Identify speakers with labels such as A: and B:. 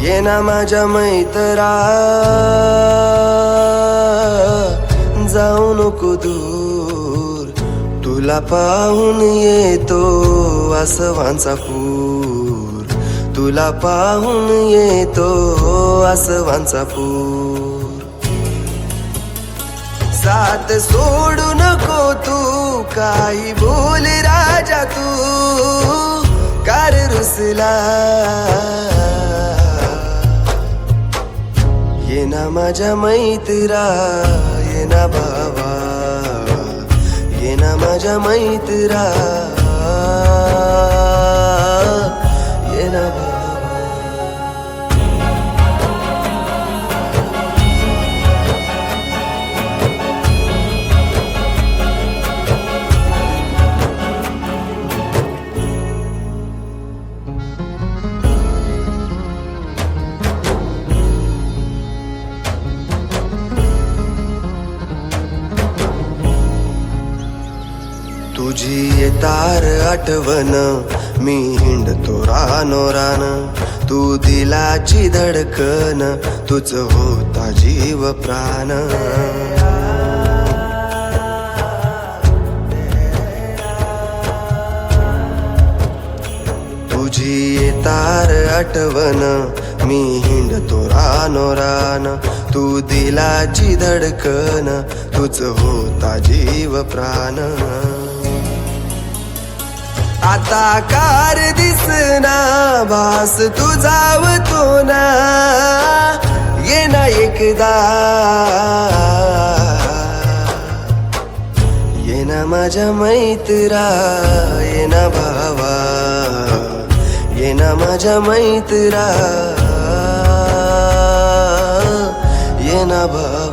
A: ये ना माझ्या मैत्रा. जाऊ नको दूर. तुला पाहून येतो आसवांचा पूर. तुला पाहून येतो आसवांचा पूर. साथ सोडू नको तू काही बोल राजा तू. कार रुसला. ये ना माझ्या मैत्रा ये ना बाबा. ये ना माझ्या मैत्रा. तुझी येतार आठवण मी हिंडतो रानो रान. तू दिलाची धडकन तुझ होता जीव प्राण. तुझी येतार आठवण मी हिंडतो रानो रान. तू दिलाची धडकन तुझ होता जीव प्राण. आता कार दिसना भास तुझावतो ना. ये ना एकदा. ये ना माझ्या मैत्रा ये ना भावा. ये ना माझ्या मैत्रा. ये ना भावा